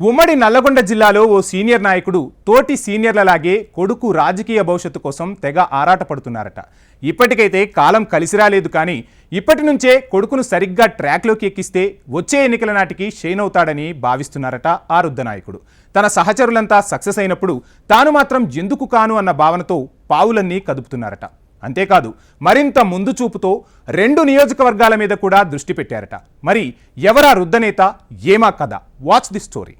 ఉమ్మడి నల్లగొండ జిల్లాలో ఓ సీనియర్ నాయకుడు తోటి సీనియర్లలాగే కొడుకు రాజకీయ భవిష్యత్తు కోసం తెగ ఆరాటపడుతున్నారట. ఇప్పటికైతే కాలం కలిసి రాలేదు కానీ ఇప్పటి నుంచే కొడుకును సరిగ్గా ట్రాక్లోకి ఎక్కిస్తే వచ్చే ఎన్నికల నాటికి షైనవుతాడని భావిస్తున్నారట ఆ వృద్ధ నాయకుడు. తన సహచరులంతా సక్సెస్ అయినప్పుడు తాను మాత్రం ఎందుకు కాను అన్న భావనతో పావులన్నీ కదుపుతున్నారట. అంతేకాదు మరింత ముందు చూపుతో రెండు నియోజకవర్గాల మీద కూడా దృష్టి పెట్టారట. మరి ఎవరా వృద్ధనేత ఏమా కథ? Watch the story.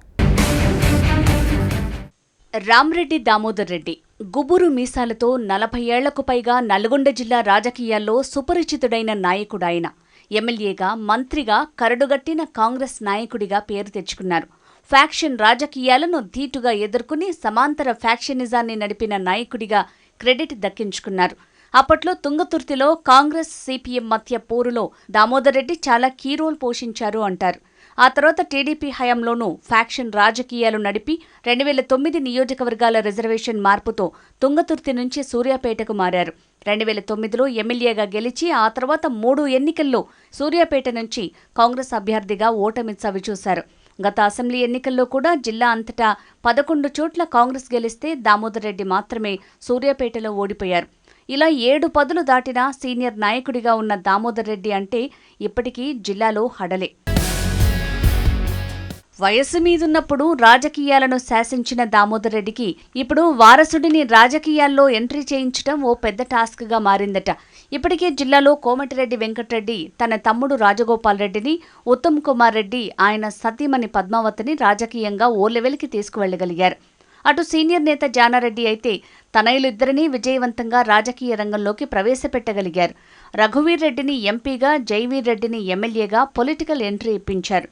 Ramreddy Damodar Reddy. గుబురు మీసాలతో నలభై ఏళ్ళకు పైగా నల్గొండ జిల్లా రాజకీయాల్లో సుపరిచితుడైన నాయకుడాయన. ఎమ్మెల్యేగా మంత్రిగా కరడుగట్టిన కాంగ్రెస్ నాయకుడిగా పేరు తెచ్చుకున్నారు. ఫ్యాక్షన్ రాజకీయాలను ధీటుగా ఎదుర్కొని సమాంతర ఫ్యాక్షనిజాన్ని నడిపిన నాయకుడిగా క్రెడిట్ దక్కించుకున్నారు. అప్పట్లో తుంగతుర్తిలో కాంగ్రెస్ సిపిఎం మధ్య పోరులో దామోదర్ రెడ్డి చాలా కీ రోల్ పోషించారు అంటారు. ఆ తర్వాత టీడీపీ హయాంలోనూ ఫ్యాక్షన్ రాజకీయాలు నడిపి రెండు వేల తొమ్మిది నియోజకవర్గాల రిజర్వేషన్ మార్పుతో తుంగతుర్తి నుంచి సూర్యాపేటకు మారారు. రెండు వేల తొమ్మిదిలో ఎమ్మెల్యేగా గెలిచి ఆ తర్వాత మూడు ఎన్నికల్లో సూర్యాపేట నుంచి కాంగ్రెస్ అభ్యర్థిగా ఓటమి చవిచూశారు గత అసెంబ్లీ ఎన్నికల్లో కూడా జిల్లా అంతటా పదకొండు చోట్ల కాంగ్రెస్ గెలిస్తే దామోదర్ రెడ్డి మాత్రమే సూర్యాపేటలో ఓడిపోయారు. ఇలా ఏడు పదులు దాటిన సీనియర్ నాయకుడిగా ఉన్న దామోదర్ రెడ్డి అంటే ఇప్పటికీ జిల్లాలో హడలే. వయస్సు మీదున్నప్పుడు రాజకీయాలను శాసించిన దామోదర్ రెడ్డికి ఇప్పుడు వారసుడిని రాజకీయాల్లో ఎంట్రీ చేయించడం ఓ పెద్ద టాస్క్గా మారిందట. ఇప్పటికే జిల్లాలో కోమటిరెడ్డి వెంకటరెడ్డి తన తమ్ముడు రాజగోపాల్ రెడ్డిని ఉత్తమ్ కుమార్ రెడ్డి ఆయన సతీమణి పద్మావతిని రాజకీయంగా ఓ లెవెల్కి తీసుకువెళ్ళగలిగారు అటు సీనియర్ నేత జానారెడ్డి అయితే తనయులిద్దరినీ విజయవంతంగా రాజకీయ రంగంలోకి ప్రవేశపెట్టగలిగారు. రఘువీర్ రెడ్డిని ఎంపీగా జైవీర్ రెడ్డిని ఎమ్మెల్యేగా పొలిటికల్ ఎంట్రీ ఇప్పించారు.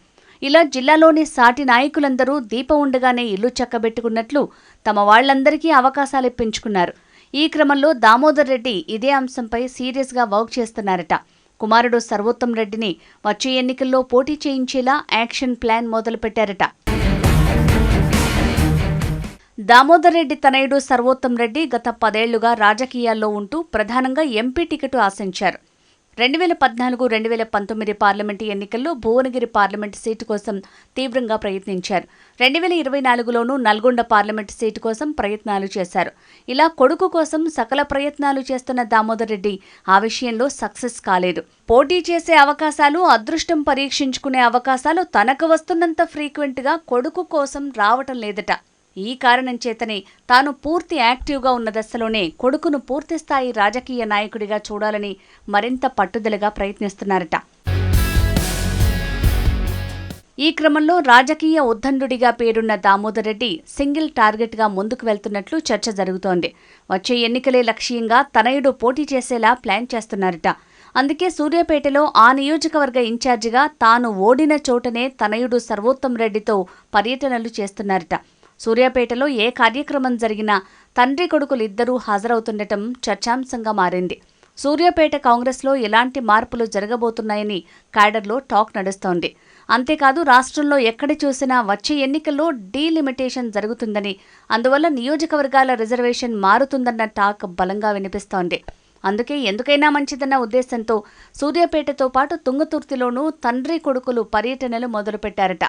ఇలా జిల్లాలోని సాటి నాయకులందరూ దీపం ఉండగానే ఇల్లు చక్కబెట్టుకున్నట్లు తమ వాళ్ళందరికీ అవకాశాలు ఇప్పించుకున్నారు. ఈ క్రమంలో దామోదర్ రెడ్డి ఇదే అంశంపై సీరియస్గా వర్క్ చేస్తున్నారట. కుమారుడు సర్వోత్తం రెడ్డిని వచ్చే ఎన్నికల్లో పోటీ చేయించేలా యాక్షన్ ప్లాన్ మొదలుపెట్టారట. దామోదర్ రెడ్డి తనయుడు సర్వోత్తం రెడ్డి గత పదేళ్ళుగా రాజకీయాల్లో ఉంటూ ప్రధానంగా ఎంపీ టికెట్ ఆశించారు. రెండు వేల పద్నాలుగు రెండు వేల పంతొమ్మిది పార్లమెంటు ఎన్నికల్లో భువనగిరి పార్లమెంటు సీటు కోసం తీవ్రంగా ప్రయత్నించారు. రెండు వేల ఇరవై నాలుగులోనూ నల్గొండ పార్లమెంటు సీటు కోసం ప్రయత్నాలు చేశారు. ఇలా కొడుకు కోసం సకల ప్రయత్నాలు చేస్తున్న దామోదర్ రెడ్డి ఆ విషయంలో సక్సెస్ కాలేదు. పోటీ చేసే అవకాశాలు అదృష్టం పరీక్షించుకునే అవకాశాలు తనకు వస్తున్నంత ఫ్రీక్వెంట్గా కొడుకు కోసం రావటం లేదట. ఈ కారణం చేతనే తాను పూర్తి యాక్టివ్గా ఉన్న దశలోనే కొడుకును పూర్తిస్థాయి రాజకీయ నాయకుడిగా చూడాలని మరింత పట్టుదలగా ప్రయత్నిస్తున్నారట. ఈ క్రమంలో రాజకీయ ఉద్దండుడిగా పేరున్న దామోదర్ రెడ్డి సింగిల్ టార్గెట్గా ముందుకు వెళ్తున్నట్లు చర్చ జరుగుతోంది. వచ్చే ఎన్నికలే లక్ష్యంగా తనయుడు పోటీ చేసేలా ప్లాన్ చేస్తున్నారట. అందుకే సూర్యాపేటలో ఆ నియోజకవర్గ ఇన్ఛార్జిగా తాను ఓడిన చోటనే తనయుడు సర్వోత్తం రెడ్డితో పర్యటనలు చేస్తున్నారట. సూర్యాపేటలో ఏ కార్యక్రమం జరిగినా తండ్రి కొడుకులిద్దరూ హాజరవుతుండటం చర్చాంశంగా మారింది. సూర్యాపేట కాంగ్రెస్లో ఎలాంటి మార్పులు జరగబోతున్నాయని క్యాడర్లో టాక్ నడుస్తోంది. అంతేకాదు రాష్ట్రంలో ఎక్కడ చూసినా వచ్చే ఎన్నికల్లో డీలిమిటేషన్ జరుగుతుందని అందువల్ల నియోజకవర్గాల రిజర్వేషన్ మారుతుందన్న టాక్ బలంగా వినిపిస్తోంది. అందుకే ఎందుకైనా మంచిదన్న ఉద్దేశంతో సూర్యాపేటతో పాటు తుంగతుర్తిలోనూ తండ్రి కొడుకులు పర్యటనలు మొదలుపెట్టారట.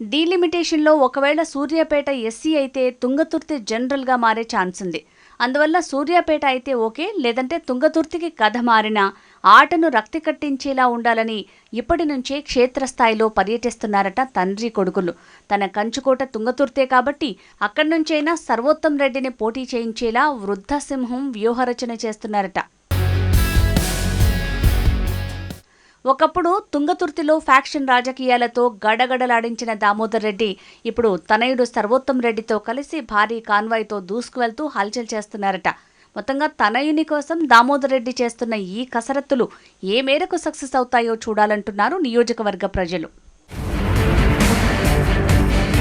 డీలిమిటేషన్లో ఒకవేళ సూర్యాపేట ఎస్సీ అయితే తుంగతుర్తి జనరల్గా మారే ఛాన్స్ ఉంది. అందువల్ల సూర్యాపేట అయితే ఓకే లేదంటే తుంగతుర్తికి కథ మారినా ఆటను రక్తి కట్టించేలా ఉండాలని ఇప్పటి నుంచే క్షేత్రస్థాయిలో పర్యటిస్తున్నారట తండ్రి కొడుకులు. తన కంచుకోట తుంగతుర్తే కాబట్టి అక్కడి నుంచైనా సర్వోత్తం రెడ్డిని పోటీ చేయించేలా వృద్ధసింహం వ్యూహరచన చేస్తున్నారట. ఒకప్పుడు తుంగతుర్తిలో ఫ్యాక్షన్ రాజకీయాలతో గడగడలాడించిన దామోదర్ రెడ్డి ఇప్పుడు తనయుడు సర్వోత్తం రెడ్డితో కలిసి భారీ కాన్వాయ్తో దూసుకువెళ్తూ హల్చల్ చేస్తున్నారట. మొత్తంగా తనయుని కోసం దామోదర్ రెడ్డి చేస్తున్న ఈ కసరత్తులు ఏ మేరకు సక్సెస్ అవుతాయో చూడాలంటున్నారు నియోజకవర్గ ప్రజలు.